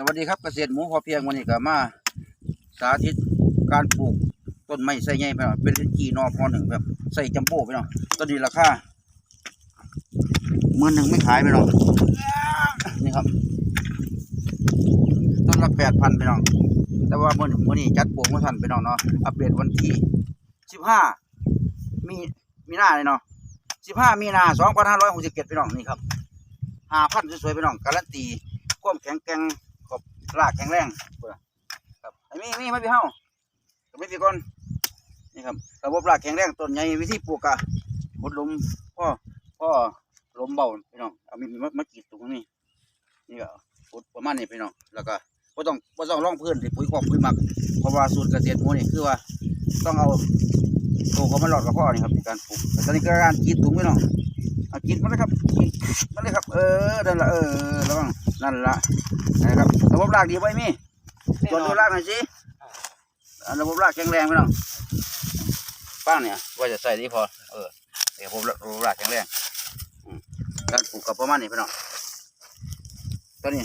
สวัสดีครับเกษตรหมูพอเพียงวันนี้ก็มาสาธิตการปลูกต้นไม้ใส่ใหญ่ไปหน่อยเป็นกีนอพอหนึ่งแบบใส่จัมโบ้ไปหน่อยต้นนี้ราคาหมื่นหนึ่งไม่ขายไปหรอกนี่ครับต้นละแปดพันไปหน่อยแต่ว่าเมื่อมื่อนี้จัดปลูกมาทันไปหน่อยเนาะอัปเดตวันที่สิบห้ามีมีหน้าเลยเนาะสิบห้ามีนาสองพันห้าร้อยหกสิบเจ็ดไปหน่อยนี่ครับห้าพันสวยๆไปหน่อยการันตีความแข็งแกร่ง รากแข็งแรงครับไอ้มีมีไม่พี่เฮาก็ไม่พี่ก่อนนี่ครับระบบรากแข็งแรงต้นใหญ่วิธีปลูกอะหดลมพ่อพ่อลมเบาพี่น้องเอามีมีมามากีดตรงนี้นี่ก็หดประมาณนี้พี่น้องแล้วก็บ่ต้องบ่ต้องร่องพื้นที่ปุ๋ยคอกปุ๋ยหมักเพราะว่าสูตรเกษตรหมูนี่คือว่าต้องเอาโตเขามาหลอดกับพ่อนี่ครับในการปลูกแต่ตอนนี้ก็การกีดถุงพี่น้องเอากีดมาเลยครับกีดมาเลยครับ เออนั่นละเออระวัง นั่นละนะครับระบบรากดีไว้มีตรวจดูรากหน่อยสิอ่าระบบรากแข็งแรงไหมน้องป้างเนี่ยว่าจะใส่นี่พอเออเดี๋ยวผมระบบรากแข็งแรงอืมการปลูกกับประมาณนี้พี่น้องตอนนี้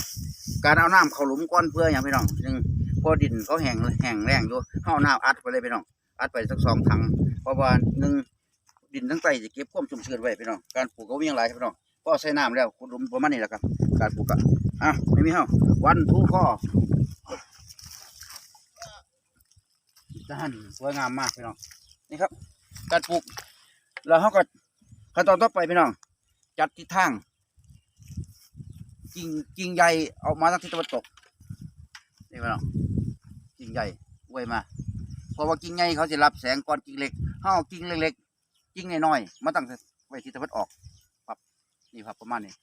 การเอาน้ำเข้าหลุมก้อนเพื่ออย่างพี่น้องซึ่งพอดินเขาแห้งแห้งแรงอยู่เข้าน้ำอัดไปเลยพี่น้องอัดไปสักสองถังเพราะว่าหนึ่งดินทั้งไตจะเก็บความชุ่มชื้นไว้พี่น้องการปลูกก็วิ่งหลายครับพี่น้องพอใส่น้ำแล้วขุดหลุมประมาณนี้แหละครับ การปลูกอะ อะไม่มีเฮาวันทูข้อด้านสวยงามมากพี่น้องนี่ครับ การปลูกแล้วเขาก็ขั้นตอนต่อไปพี่น้อง จัดทิศทางกิ่งกิ่งใหญ่ออกมาทางทิศตะวันตกนี่พี่น้องกิ่งใหญ่ไว้มาเพราะว่ากิ่งใหญ่เขาจะรับแสงก่อนกิ่งเล็กเขากิ่งเล็กๆกิ่งน้อยๆมาตั้งไว้ทิศตะวันออกปรับนี่ครับประมาณนี้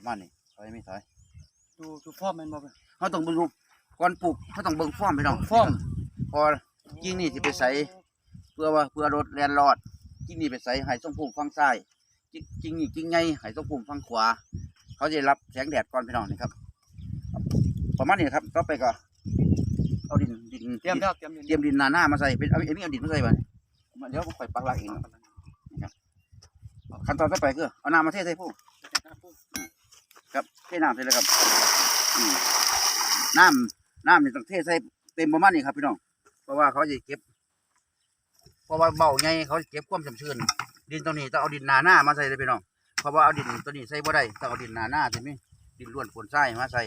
ประมาณนี้ถอยไม่ถอยดูดูพ่อมันบ่เป็นเขาต้องเบิ่งรูปก่อนปลูกเขาต้องเบิ่งฟ้อมพี่น้องฟ้อมพอกิ่งนี่สิไปใส่เพื่อว่าเพื่อรถแลนรอดกิ่งนี่ไปใส่ให้ทรงภูมิฟังซ้ายกิ่งกิ่งนี่กิ่งใหญ่ให้ทรงภูมิฟังขวา เขาจะรับแสงแดดก่อนพี่น้องนี่ครับประมาณนี้ครับต่อไปก็เอาดินดินเตรียมดินแล้วเตรียมเตรียมดินหนาหน้ามาใส่เป็นเอาเอ็มเอาดินมาใส่บ้านเดี๋ยวผมค่อยปักหลักเองนะครับขั้นตอนต่อไปคือเอาน้ำมาเทใส่ผู้ ครับเทน้ำใส่เลยครับน้ำน้ำนี่ต้องเทใส่เต็มประมาณนี้ครับพี่น้อง เพราะว่าเขาจะเก็บ เพราะว่าเบาไงเขาเก็บความชุ่มชื้นดินตรงนี้ต้องเอาดินหนาหน้ามาใส่เลยพี่น้อง เพราะว่าเอาดินตัวนี้ใส่บ่ได้ต้องเอาดินหนาหน้าใช่ไหมดินล้วนฝนทรายมาใส่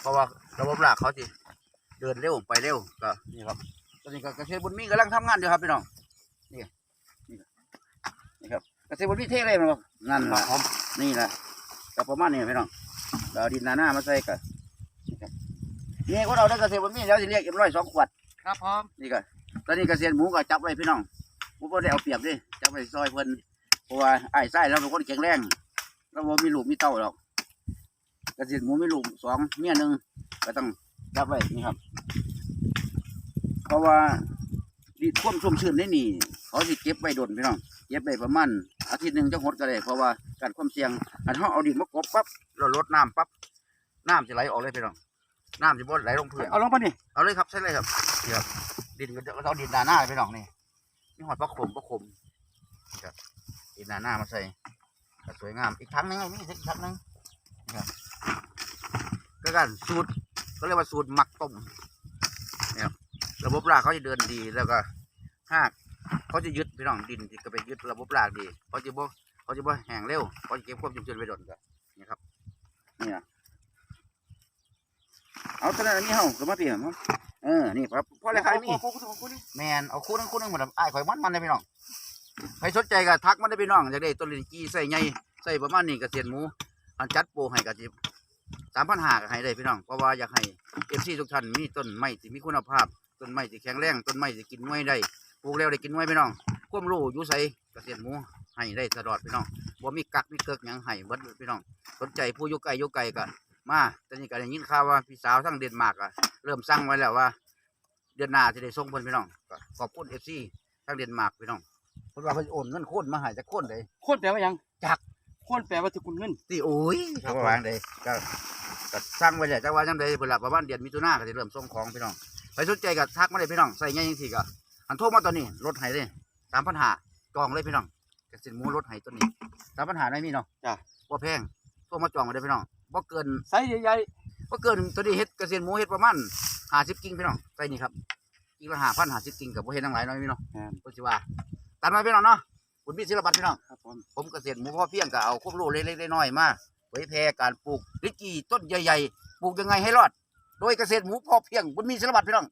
เพราะว่าระบบรากเขาจะเดินเร็วไปเร็วก็นี่ครับตอนนี้ก็เกษตรบุญมีกำลังทำงานอยู่ครับพี่น้องนี่นี่ครับเกษตรบุญมีเท่เลยมั้งนั่นแหละครับนี่แหละ ก็ประมาณนี้พี่น้องเราเอาดินหนาหน้ามาใส่กันนี่ครับนี่คนเอาได้เกษตรบนมีแล้วจะเรียกเอ็มร้อยสองขวดครับพร้อมนี่ก็ตอนนี้เกษตรหมูก็จับไว้พี่น้องหมูก็ได้เอาเปรียบดิจับไว้ซอยเพิ่นเพราะว่าไอ้ไส้เราเป็นคนแข็งแรงเราบ่มีลูกมีเต้าหรอกเกษตรหมูมีลูกสองเมียหนึ่งก็ต้องจับไว้นี่ครับ เพราะว่าดินท่วมชุ่มชื้นในนี่ เขาสิเก็บไว้ดนพี่น้องเก็บไว้ประมาณ อาทิตย์หนึ่งจะหดก็ได้เพราะว่าการความเสี่ยงอันเขาเอาดินมากบปั๊บเราลดน้ำปั๊บน้ำจะไหลออกเลยพี่น้องน้ำจะบ่ไหลลงพื้นเอาลงไปนี่เอาเลยครับใช่เลยครับนี่ครับดินก็จะเอาดินดาหน้าพี่น้องนี่นี่หอดปลาขมปลาขมนี่ครับดินดาหน้ามาใส่ก็สวยงามอีกครั้งหนึงไงนี่อีกครั้งหนึงนี่ครับก็การสูตรก็เรียกว่าสูตรหมักต้มนี่ครับระบบรากเขาจะเดินดีแล้วก็หาก เขาจะยึดพี่น้องดินที่ก็ไปยึดระบบรากดีเขาจะบ่เขาจะบ่แห้งเร็วเขาจะเก็บความชุ่มชื้นไว้ดนกันนี่ครับนี่นะเอาตอนนั้นมีเฮาก็มาเปลี่ยนมั้งเออนี่ครับพ่อเลยขายมีคู่คู่คู่นี่แมนเอาคู่นึงคู่นึงหมาทำอ้ายข่อยมันมันเลยพี่น้องใครสนใจก็ทักมันได้พี่น้องอยากได้ต้นลิ้นจี้ใส่ใหญ่ใส่ประมาณนี้กระเทียนหมูอันจัดโปรให้กระจิบสามพันหากให้ได้พี่น้องเพราะว่าอยากให้เอฟซีทุกท่านมีต้นไม้ที่มีคุณภาพต้นไม้ที่แข็งแรงต้นไม้ที่กินหน่วยได้ ลูกแล้วได้กินหน่วยพี่น้องความรู้อยู่ใส่กระเทียนหมูให้ได้ตลอดพี่น้องบ่มีกักมีเกิกหยังให้เบิดพี่น้อง สนใจผู้อยู่ไกลอยู่ไกลก็มาตอนนี้ก็ได้ยินข่าวว่าพี่สาวทั้งเดนมาร์กอะเริ่มสั่งไว้แล้วว่า เดือนหน้าจะได้ส่งเพิ่นพี่น้องก็ขอบคุณเอฟซีทางเดนมาร์กพี่น้องเพิ่นว่าเพิ่นโอนเงินโคนมาให้จากโคนเลยโคนแปลว่าหยังจักโคนแปลว่าที่คุณเงินที่โอ้ยครับเขาก็วางเลยก็ก็สั่งไว้แล้วจักว่าจังไดเพิ่นละประมาณเดือนมิถุนายนก็จะเริ่มส่งของพี่น้องใครสนใจก็ทักมาเลยพี่น้องใส่เงี้ยจังซี่ก็ อันโทรมาตอนนี้ลดให้เลย3,500จองเลยพี่น้องกสินหมูลดให้ตัวนี้3,500ได้มีเนาะจ้ะบ่แพงโทรมาจองมาได้พี่น้องบ่เกินไซส์ใหญ่ก็เกินตัวนี้เฮ็ดเกษตรหมูเฮ็ดประมาณ50กิ่งพี่น้องใส่นี่ครับกิ่งละ5,000 50กิ่งก็บ่เฮ็ดทั้งหลายเนาะพี่น้องแม่นก็สิว่าตัดมาพี่น้องเนาะคุณพี่ศิลปัตน์พี่น้องครับผมผมเกษตรหมูพ่อเพียงก็เอาควบรู้เล็กๆน้อยๆมาเผยแพร่การปลูกลิจีต้นใหญ่ๆปลูกยังไงให้รอด โดยเกษตรหมูพ่อเพียงบุญมีศิลปัตน์พี่น้อง